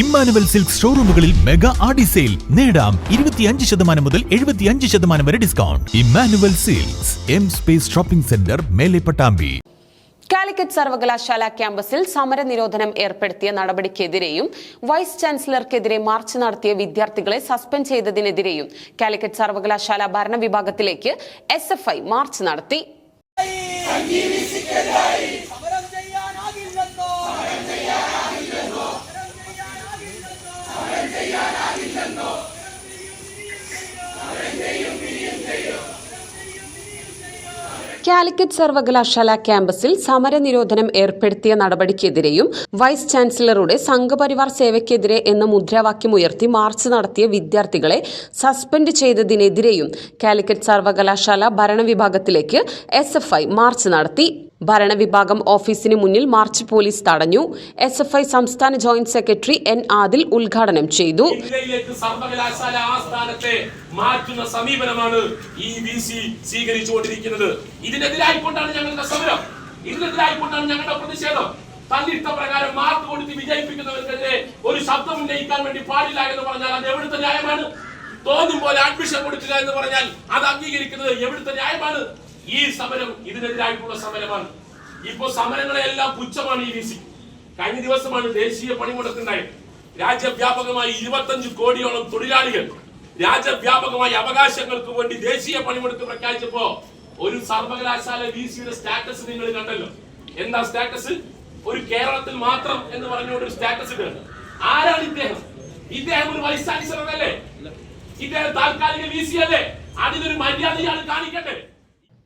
Emmanuel silk ഷോറൂമുകളിൽ mega Aadi sale. നേടാം ഇരുപത്തിയഞ്ച് ശതമാനം മുതൽ എഴുപത്തിയഞ്ച് ശതമാനം വരെ discount Emmanuel silks M space shopping centre മേലെ പട്ടാമ്പി. കാലിക്കറ്റ് സർവകലാശാല ക്യാമ്പസിൽ സമരനിരോധനം ഏർപ്പെടുത്തിയ നടപടിക്കെതിരെയും വൈസ് ചാൻസലർക്കെതിരെ മാർച്ച് നടത്തിയ വിദ്യാർത്ഥികളെ സസ്പെൻഡ് ചെയ്തതിനെതിരെയും കാലിക്കറ്റ് സർവകലാശാല ഭരണവിഭാഗത്തിലേക്ക് എസ് മാർച്ച് നടത്തി. കാലിക്കറ്റ് സർവകലാശാല ക്യാമ്പസിൽ സമരനിരോധനം ഏർപ്പെടുത്തിയ നടപടിക്കെതിരെയും വൈസ് ചാൻസലറുടെ സംഘപരിവാർ സേവയ്ക്കെതിരെ എന്ന മുദ്രാവാക്യം ഉയർത്തി മാർച്ച് നടത്തിയ വിദ്യാർത്ഥികളെ സസ്പെൻഡ് ചെയ്തതിനെതിരെയും കാലിക്കറ്റ് സർവകലാശാല ഭരണവിഭാഗത്തിലേക്ക് എസ് മാർച്ച് നടത്തി. ഭരണവിഭാഗം ഓഫീസിന് മുന്നിൽ മാർച്ച് പോലീസ് തടഞ്ഞു. എസ് എഫ് ഐ സംസ്ഥാന ജോയിന്റ് സെക്രട്ടറി എൻ ആദിൽ ഉദ്ഘാടനം ചെയ്തു. സർവകലാശാല ആസ്ഥാനത്തെ മാറ്റുന്ന സമീപനമാണ് ഈ വി സി സ്വീകരിച്ചുകൊണ്ടിരിക്കുന്നത്. ഇതിനെതിരായിക്കൊണ്ടാണ് ഞങ്ങളുടെ സമരം. ഇതിനെതിരായിക്കൊണ്ടാണ് ഞങ്ങളുടെ പ്രതിഷേധം. തന്നിട്ട പ്രകാരം മാർക്ക് കൊടുത്ത് വിജയിപ്പിക്കുന്നവർക്കെതിരെ ഒരു ശബ്ദം ഉന്നയിക്കാൻ വേണ്ടി പാടില്ല എന്ന് പറഞ്ഞാൽ അത് എവിടുത്തെ ന്യായമാണ്? തോന്നും പോലെ അഡ്മിഷൻ കൊടുക്കുക എന്ന് പറഞ്ഞാൽ അത് അംഗീകരിക്കുന്നത് എവിടുത്തെ ന്യായമാണ്? ഈ സമരം ഇതിനെതിരായിട്ടുള്ള സമരമാണ്. ഇപ്പോ സമരങ്ങളെല്ലാം പുച്ഛമാണ് ഈ വി കഴിഞ്ഞ ദിവസമാണ് ദേശീയ പണിമുടക്കുണ്ടായത്. രാജ്യവ്യാപകമായി ഇരുപത്തഞ്ച് കോടിയോളം തൊഴിലാളികൾ രാജ്യവ്യാപകമായി അവകാശങ്ങൾക്ക് വേണ്ടി ദേശീയ പണിമുടക്ക് പ്രഖ്യാപിച്ചപ്പോ ഒരു സർവകലാശാല വിസിയുടെ സ്റ്റാറ്റസ് നിങ്ങൾ കണ്ടല്ലോ. എന്താ സ്റ്റാറ്റസ്? ഒരു കേരളത്തിൽ മാത്രം എന്ന് പറഞ്ഞുകൊണ്ട് ഒരു സ്റ്റാറ്റസ് ഇടുക ആരാണ് ഇദ്ദേഹം? ഇദ്ദേഹം ഒരു വൈസ് ചാൻസലർ അല്ലേ ഇദ്ദേഹം താൽക്കാലിക വി സി അല്ലേ? അതിനൊരു മര്യാദയാണ് കാണിക്കട്ടെ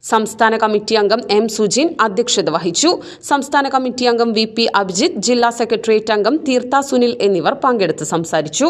സംസ്ഥാന കമ്മിറ്റി അംഗം എം സുജിൻ അധ്യക്ഷത വഹിച്ചു. സംസ്ഥാന കമ്മിറ്റി അംഗം വി പി അഭിജിത്ത് ജില്ലാ സെക്രട്ടേറിയറ്റ് അംഗം തീർത്ഥ സുനിൽ എന്നിവർ പങ്കെടുത്ത് സംസാരിച്ചു.